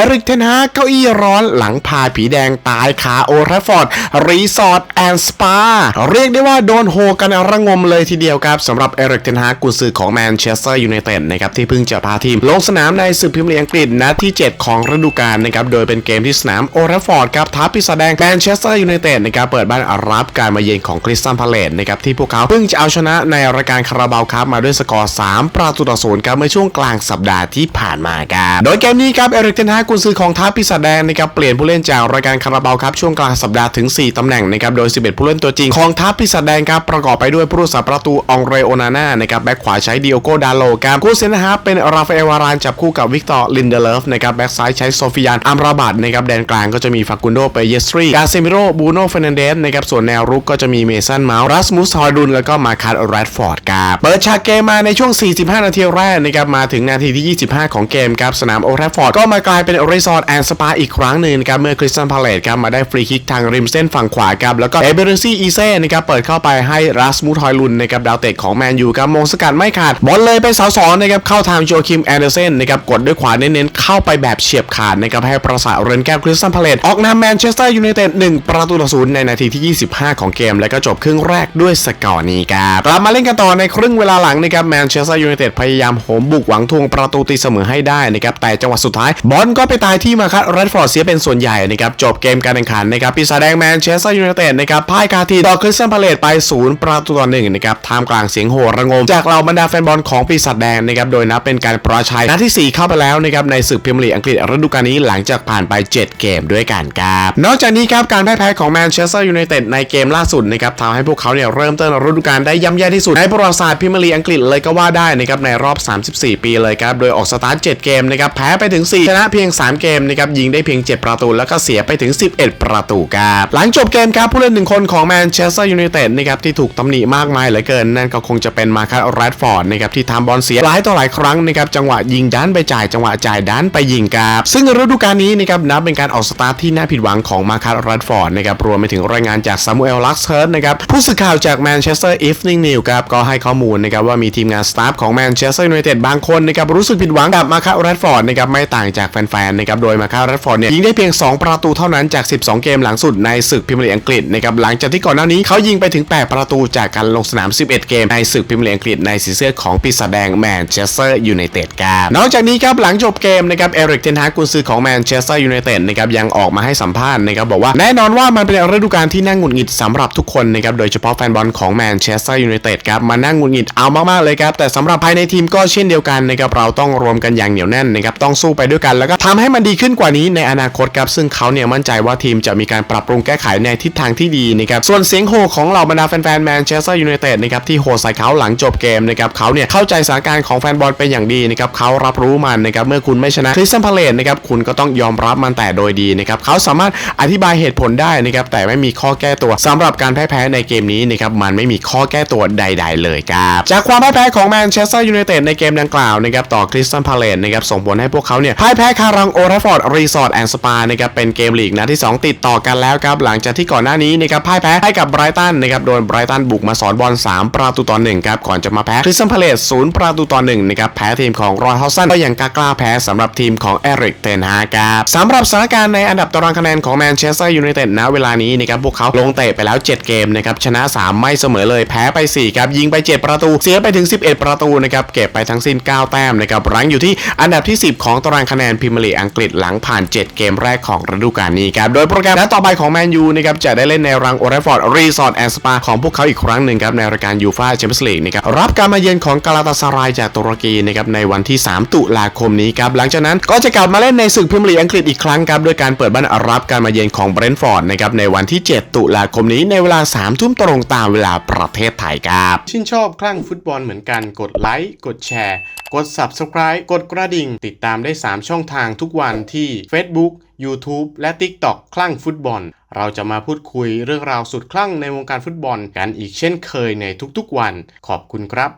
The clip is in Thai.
อริกเทนฮาเก้าอี้ร้อนหลังพาผีแดงตายคาโอแทรฟฟอร์ดรีสอร์ทแอนด์สปาเรียกได้ว่าโดนโฮกันระงมเลยทีเดียวครับสำหรับเอริกเทนฮากุนซือของแมนเชสเตอร์ยูไนเต็ดนะครับที่เพิ่งจะพาทีมลงสนามในศึกพรีเมียร์ลีกอังกฤษนัดที่ 7 ของฤดูกาลนะครับโดยเป็นเกมที่สนามโอแทรฟฟอร์ดครับท้าปีศาจแดงแมนเชสเตอร์ยูไนเต็ดนะครับเปิดบ้านรับการมาเยือนของคริสตันพาเลตนะครับที่พวกเขาเพิ่งจะเอาชนะในรายการคาราบาวครับมาด้วยสกอร์ 3 ประตูต่อศูนย์ครับเมื่อช่วงกลางสัปดาห์ที่ผ่านมาครับโดยเกมนี้ครับเอริกเทนฮากุนซือของท้าปีศาจแดงนะครับเปลี่ยนผู้เล่นจากรายการคาราบาวครับช่วงกลางสัปดาห์ถึง 4 ตำแหน่งนะครับโดย 11 ผู้เล่นตัวจริงของท้าปีศาจแดงครับประกอบไปด้วยผู้รักษาประตูองเรโอนาน่านะครับแบ็คขวาใช้ดิโอโกดาโลครับคู่เซนฮะเป็นราฟาเอลวารานจับคู่กับวิกตอร์ลินเดเลฟนะครับแบ็คซ้ายใช้โซฟิยานอัมราบัตนะครับแดนกลางก็จะมีฟากุนโดเปเยสตรีกาเซมิโรบูโนเฟรนันเดสนะครับส่วนแนวรุกก็จะมีเมสันเมาส์รัสมุสฮอยดุนแล้วก็มาคัตแรดฟอร์ดครับเปิดฉากเกมมาในช่วง 45 นาทีแรกนะครับมาถึงนาทีที่ 25 ของเกมครับสนามโอแรฟฟอร์ดก็มากลายเป็นรีสอร์ทแอนด์สปาอีกครั้งหนึ่งนะครับเมื่อคริสตันพาเลตครับมาได้ฟรีคิกทางริมเส้นฝั่งขวาครับแล้วก็เอเบอร์ซี่อีเซ่นะครับเปิดเข้าไปให้รัสมุสฮอยลุนนะครับดาวเตะของแมนยูครับมงสกัดไม่ขาดบอลเลยไปเสาสองนะครับเข้าทางโจคิมแอนเดอร์เซนนะครับกดด้วยขวาเน้นๆเข้าไปแบบเฉียบขาดนะครับให้ประสาทเรนแก้วคริสตันพาเลตออกนำแมนเชสเตอร์ยูไนเต็ด1ประตูต่อศูนย์ในนาทีที่ 25 ของเกม และก็จบครึ่งแรกด้วยสกอร์นี้ครับกลับมาเล่นกันต่อในครึ่งเวลาหลังนะครับแมนเชสเตอร์ยูไนเต็ดพยายามโหมบุกหวังทวงประตูตีเสมอให้ได้นะครับแต่จังหวะสุดท้ายบอลก็ไปตายที่มาคัตแรดฟอร์ดเสียเป็นส่วนใหญ่นะครับจบเกมการแข่งขันนะครับปีศาจแดงแมนเชสเตอร์ยูไนเต็ดนะครับพ่ายคาทีต่อคริสตันพาเลตไปศูนย์ประตูต่อหนึ่งนะครับท่ามกลางเสียงโห่ระงม จากเหล่าบรรดาแฟนบอลของปีศาจแดงนะครับโดยนับเป็นการประชัยนัดที่ 4 เข้าไปแล้วนะครับในศึกพรีเมียร์ลีกอังกฤษฤดูกาลนี้หลังจากผ่านไป 7 เกมด้วยกันครับนอกจากนี้ครับการพ่ายแพ้ของแมนเชสเตอร์ยูไนเต็ดในเกมล่าสุดนะครับทำให้พวกเขาเนี่ยเริ่มต้นฤดูกาลได้ย่ำแย่ที่สุดในประวัติศาสตร์พรีเมียร์ลีกอังกฤษเลยก็ว่าได้นะครับในรอบ 34 ปีเลยครับโดยออกสตาร์ท7เกมนะครับแพ้ไปถึง4ชนะเพียง3 เกมนะครับยิงได้เพียง 7 ประตูแล้วก็เสียไปถึง 11 ประตูครับหลังจบเกมครับผู้เล่นหนึ่งคนของแมนเชสเตอร์ยูไนเต็ดนะครับที่ถูกตำหนิมากมายเหลือเกิน นั่นก็คงจะเป็นมาคัสแรดฟอร์ดนะครับที่ทำบอลเสียหลายต่อหลายครั้งนะครับจังหวะยิงดันไปจ่ายจังหวะจ่ายดันไปยิงครับซึ่งฤดูกาลนี้นะครับนับเป็นการออกสตาร์ทที่น่าผิดหวังของมาคัสแรดฟอร์ดนะครับรวมไปถึงรายงานจากซามูเอลลักเซิร์ตนะครับผู้สื่อข่าวจากแมนเชสเตอร์อีฟนิงนิวครับก็ให้ข้อมูลนะครับว่ามีทีมงานสตาฟของแมนเชสเตอร์ยูไนเต็ดบางคนนะครับรู้สึกผิดหวังกับมาคัสแรดฟอร์ดนะครับไม่ต่างจากแฟนๆนะครับโดยมาคัสแรดฟอร์ดเนี่ยยิงได้เพียง 2 ประตูเท่านั้นจาก 12 เกมหลังสุดในศึกพรีเมียร์ลีกอังกฤษนะครับหลังจากที่ก่อนหน้านี้เขายิงไปถึง 8 ประตูจากการลงสนาม 11 เกมในศึกพรีเมียร์ลีกอังกฤษในสีเสื้อของปีศาจแดงแมนเชสเตอร์ยูไนเต็ดครับนอกจากนี้ครับหลังจบเกมนะครับเอริกเทนฮากกุนซือของแมนเชสเตอร์ยูไนเต็ดนะครับยังออกมาให้สัมภาษณ์นะครับบอกว่าแน่นอนว่ามันเป็นฤดูกาลที่น่าหงุดหงิดสำหรับทุกคนนะครับโดยเฉพาะแฟนบอลของแมนเชสเตอร์ยูไนเต็ดครับมานั่งหงุดหงิดเอามากๆเลยครับแต่สำหรับภายในทีมก็เช่นเดียวกันนะครับเราต้องรวมกันอย่างเหนียวแน่นนะครับต้องสู้ไปด้วยกันแล้วก็ทำให้มันดีขึ้นกว่านี้ในอนาคตครับซึ่งเขาเนี่ยมั่นใจว่าทีมจะมีการปรับปรุงแก้ไขในทิศทางที่ดีนะครับส่วนเสียงโห่ของเหล่าบรรดาแฟนๆแมนเชสเตอร์ยูไนเต็ดนะครับที่โห่ใส่เขาหลังจบเกมนะครับเขาเนี่ยเข้าใจสถานการณ์ของแฟนบอลเป็นอย่างดีนะครับเขารับรู้มันนะครับเมื่อคุณไม่ชนะคริสตันพาเลตนะครับคุณก็ต้องยอมรับมันแต่โดยดีนะครับเขาสามารถอธิบายเหตุผลได้นะครับแต่ไม่มีข้อแก้ตัวสำหรับการแพ้แพ้ในเกมนี้นะครับมันไม่มีข้อแก้ตัวใด ๆ เลยครับจากความพ่ายแพ้ของแมนเชสเตอร์ยูไนเต็ดในเกมดังกล่าวนะครับต่อคริสตันพาเลตนะครับส่งผลให้พวกเขาเนี่ยพ่ายแพ้คารังโอราฟอร์ดรีสอร์ทแอนด์สปานะครับเป็นเกมลีกนัดที่ 2 ติดต่อกันแล้วครับหลังจากที่ก่อนหน้านี้นะครับพ่ายแพ้ให้กับไบรตันนะครับโดนไบรตันบุกมาสอนบอล3 ประตูต่อ1ครับก่อนจะมาแพ้คริสตันพาเลตศูนย์ประตูต่อ1นะครับแพ้ทีมของรอยฮอสันก็ยังกล้าแพ้สำหรับทีมของเอริกเทนฮาครับสำหรับสถานการณ์ในอันดับตารางคะแนนของแมนเชสเตอร์ยูไนเต็ดณเวลานี้นะครับพวกเขาลงเตะไปแล้ว 7 เกมนะครับชนะ 3 ไม่เสมอเลยแพ้ไป 4 ครับ ยิงไป 7 ประตู เสียไปถึง 11 ประตูนะครับเก็บไปทั้งสิ้น 9 แต้มนะครับรั้งอยู่ที่อันดับที่ 10 ของตารางคะแนนพรีเมียร์ลีกอังกฤษหลังผ่าน 7 เกมแรกของฤดูกาลนี้ครับ โดยโปรแกรมนัดต่อไปของแมนยูนะครับจะได้เล่นในรังโอเรฟอร์ดรีสอร์ทแอนด์สปาของพวกเขาอีกครั้งหนึ่งครับในรายการยูฟ่าแชมเปี้ยนส์ลีกนะครับรับการมาเยือนของกาลาตาซารายจากตุรกีนะครับในวันที่ 3 ตุลาคมนี้ครับหลังจากนั้นก็จะกลับมาเล่นในศึกพรีเมียร์ลีกอังกฤษอีกครั้งครับด้วยการเปิดบ้านรับการมาเยือนของเบรนท์ฟอร์ดนะครับในวันที่ 7 ตุลาคมนี้ในเวลา 3 ทุ่มตรงตามเวลาประเทศไทยครับชื่นชอบคลั่งฟุตบอลเหมือนกันกดไลค์กดแชร์ กด Subscribe กดกระดิ่ง ติดตามได้ 3 ช่องทางทุกวันที่ Facebook YouTube และ TikTok คลั่งฟุตบอล เราจะมาพูดคุยเรื่องราวสุดคลั่งในวงการฟุตบอลกันอีกเช่นเคยในทุกๆวัน ขอบคุณครับ